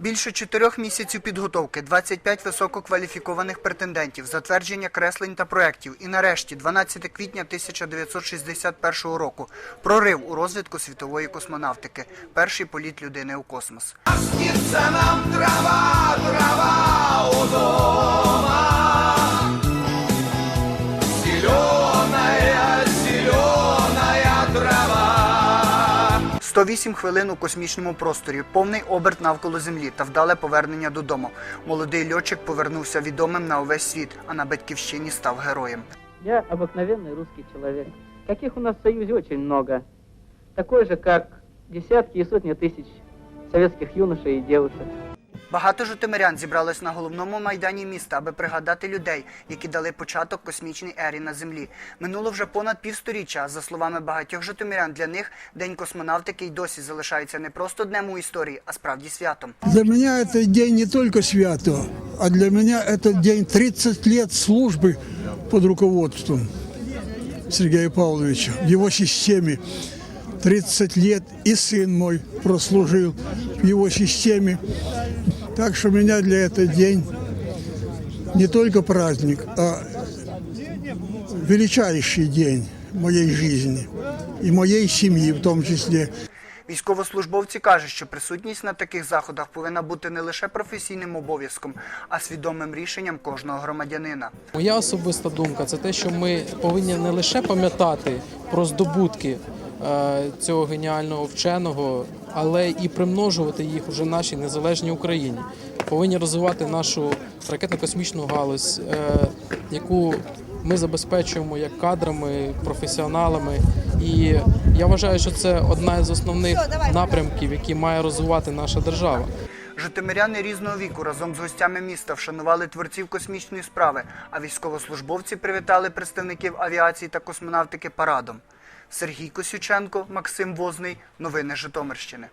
Більше чотирьох місяців підготовки, 25 висококваліфікованих претендентів, затвердження креслень та проєктів і нарешті 12 квітня 1961 року прорив у розвитку світової космонавтики. Перший політ людини у космос. Нам трава, трава 108 хвилин у космічному просторі, повний оберт навколо землі та вдале повернення додому. Молодий льотчик повернувся відомим на увесь світ, а на батьківщині став героєм. Я обыкновенный русский человек. Каких у нас в Союзе очень много. Такой же, как десятки и сотни тысяч советских юношей и девушек. Багато житомирян зібралось на головному майдані міста, аби пригадати людей, які дали початок космічній ері на землі. Минуло вже понад півсторіччя. а За словами багатьох житомирян, для них день космонавтики й досі залишається не просто днем у історії, а справді святом. Для меня этот день не только свято, а для меня этот день 30 лет службы под руководством Сергея Павловича, в его системе. 30 лет и сын мой прослужил в его системе. Так что у меня для этого день не только праздник, а величайший день моей жизни и моей семьи в том числе. Військовослужбовці кажуть, що присутність на таких заходах повинна бути не лише професійним обов'язком, а свідомим рішенням кожного громадянина. Моя особиста думка це те, що ми повинні не лише пам'ятати про здобутки цього геніального вченого, але і примножувати їх уже нашій незалежній Україні. Повинні розвивати нашу ракетно-космічну галузь, е, яку ми забезпечуємо як кадрами, професіоналами. І я вважаю, що це одна з основних напрямків, які має розвивати наша держава. Житомиряни різного віку разом з гостями міста вшанували творців космічної справи, а військовослужбовці привітали представників авіації та космонавтики парадом. Сергій Косюченко, Максим Возний. Новини Житомирщини.